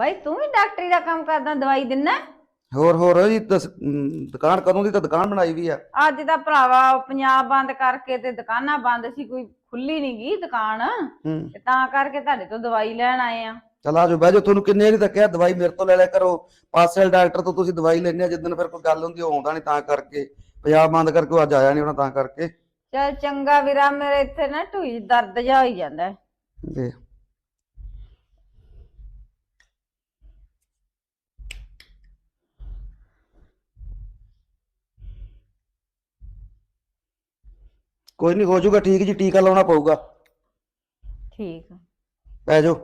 ਬਾਈ ਤੂੰ ਵੀ ਡਾਕਟਰੀ ਦਾ ਕੰਮ ਕਰਦਾ ਦਵਾਈ ਦਿੰਨਾ ਹੋਰ ਹੋਰ ਜੀ ਦਸ- ਅਮ, ਦੁਕਾਨ ਕਦੋਂ ਦੀ ਤਾਂ ਦੁਕਾਨ ਬਣਾਈ ਵੀ ਆ। ਅੱਜ ਤਾਂ ਭਰਾਵਾ ਪੰਜਾਬ ਬੰਦ ਕਰਕੇ ਤੇ ਦੁਕਾਨਾਂ ਬੰਦ ਸੀ ਕੋਈ ਖੁੱਲੀ ਨਹੀਂ ਗਈ ਦੁਕਾਨ। ਹੂੰ। ਤੇ ਤਾਂ ਕਰਕੇ ਤੁਹਾਡੇ ਤੋਂ ਦਵਾਈ ਲੈਣ ਆਏ ਆ। ਚਲ ਆਜੋ ਬਹਿ ਜਾਓ ਤੁਹਾਨੂੰ ਕਿੰਨੇ ਵਾਰੀ ਤਾਂ ਕਿਹਾ ਦਵਾਈ ਮੇਰੇ ਤੋਂ ਲੈ ਲਿਆ ਕਰੋ। ਪਾਸੇ ਵਾਲੇ ਡਾਕਟਰ ਤੋਂ ਤੁਸੀਂ ਦਵਾਈ ਲੈਣੀ ਆ ਜਿੱਦਣ ਫਿਰ ਕੋਈ ਗੱਲ ਹੁੰਦੀ ਉਹ ਆਉਂਦਾ ਨਹੀਂ ਤਾਂ ਕਰਕੇ। ਪੰਜਾਬ ਬੰਦ ਕਰਕੇ ਉਹ ਅੱਜ ਆਇਆ ਨਹੀਂ ਉਹਨਾਂ ਤਾਂ ਕਰਕੇ। ਚਲ ਚੰਗਾ ਵੀਰਾ ਮੇਰੇ ਇੱਥੇ ਨਾ ਢੂਈ ਦਰਦ ਜਾ ਹੋਈ ਜਾਂਦਾ। ਹੈ। ਦੇ ਕੋਈ ਨਹੀਂ ਹੋ ਜਾਊਗਾ ਠੀਕ ਜੀ ਟੀਕਾ ਲਾਉਣਾ ਪਊਗਾ। ਠੀਕ। ਆ। ਪੈ ਜਾਓ।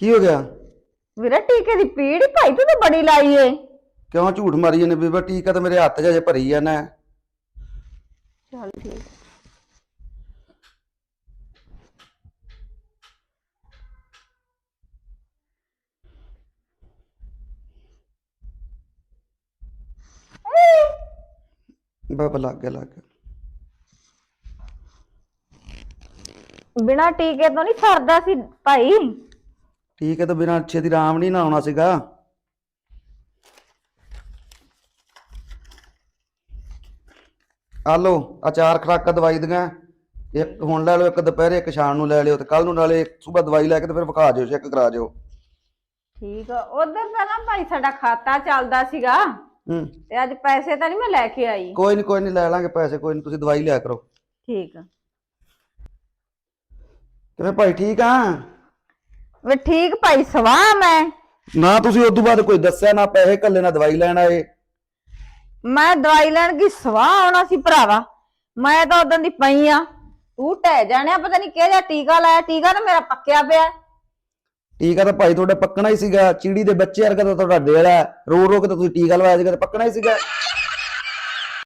ਕੀ ਹੋ ਗਿਆ? ਵੀਰਾ ਟੀਕੇ ਦੀ ਪੀੜ ਹੀ ਭਾਈ ਤੂੰ ਤਾਂ ਬੜੀ ਲਾਈ ਏ। ਕਿਉਂ ਝੂਠ ਮਾਰੀ ਜਾਂਦੇ ਬੀਬਾ? ਟੀਕਾ ਤਾਂ ਮੇਰੇ ਹੱਥ 'ਚ ਅਜੇ ਭਰੀ ਜਾਣਾ ਚਲ ਠੀਕ। ਬਾਬਾ ਲੱਗ ਗਿਆ ਲੱਗ ਗਿਆ। ਬਿਨਾ ਟੀਕੇ ਤੋਂ ਨਹੀਂ ਸਰਦਾ ਸੀ ਭਾਈ। ਟੀਕੇ ਤੋਂ ਬਿਨਾਂ ਅੱਛੇ ਦੀ ਆਰਾਮ ਨਹੀਂ ਨਾ ਆਉਣਾ ਸੀਗਾ। ਆ ਲਓ ਆ ਚਾਰ ਖਰਾਕਾਂ ਦਵਾਈ ਦੀਆਂ। ਇੱਕ ਹੁਣ ਲੈ ਲਓ ਇੱਕ ਦੁਪਹਿਰੇ ਇੱਕ ਸ਼ਾਮ ਨੂੰ ਲੈ ਲਿਓ ਤੇ ਕੱਲ ਨੂੰ ਨਾਲੇ ਸਵੇਰ ਦਵਾਈ ਲੈ ਕੇ ਤੇ ਫਿਰ ਵਿਖਾ ਜਿਓ ਚੈੱਕ ਕਰਾ ਜਿਓ ਠੀਕ ਆ ਉਧਰ ਤਾਂ ਨਾ ਭਾਈ ਸਾਡਾ ਖਾਤਾ ਚੱਲਦਾ ਸੀਗਾ। ਹੂੰ। ਤੇ ਅੱਜ ਪੈਸੇ ਤਾਂ ਨਹੀਂ ਮੈਂ ਲੈ ਕੇ ਆਈ। ਕੋਈ ਨਹੀਂ ਕੋਈ ਨਹੀਂ ਲੈ ਲਾਂਗੇ ਪੈਸੇ ਕੋਈ ਨਹੀਂ ਤੁਸੀਂ ਦਵਾਈ ਲਿਆ ਕਰੋ। ਠੀਕ ਆ। ਕਿਵੇਂ ਭਾਈ ਠੀਕ ਆ? ਵੇ ਠੀਕ ਭਾਈ ਸਵਾਹ ਮੈਂ। ਨਾ ਤੁਸੀਂ ਉਸ ਤੋਂ ਬਾਅਦ ਕੋਈ ਦੱਸਿਆ ਨਾ ਪੈਸੇ ਕੱਲੇ ਨਾ ਦਵਾਈ ਲੈਣ ਆਏ। ਮੈਂ ਦਵਾਈ ਲੈਣ ਕੀ ਸਵਾਹ ਆਉਣਾ ਸੀ ਭਰਾਵਾ। ਮੈਂ ਤਾਂ ਉਦੋਂ ਦੀ ਪਈ ਆ। ਤੂੰ ਟਹਿ ਜਾਣਿਆ ਪਤਾ ਨਹੀਂ ਕਿਹੜਾ ਟੀਕਾ ਲਾਇਆ ਟੀਕਾ ਤਾਂ ਮੇਰਾ ਪੱਕਿਆ ਪਿਆ। ਟੀਕਾ ਤਾਂ ਭਾਈ ਤੁਹਾਡਾ ਪੱਕਣਾ ਹੀ ਸੀਗਾ, ਚਿੜੀ ਦੇ ਬੱਚੇ ਵਰਗਾ ਤਾਂ ਤੁਹਾਡਾ ਡੇੜਾ ਹੈ। ਰੋ ਰੋ ਕੇ ਤਾਂ ਤੁਸੀਂ ਟੀਕਾ ਲਵਾਇਆ ਸੀਗਾ, ਤੇ ਪੱਕਣਾ ਹੀ ਸੀਗਾ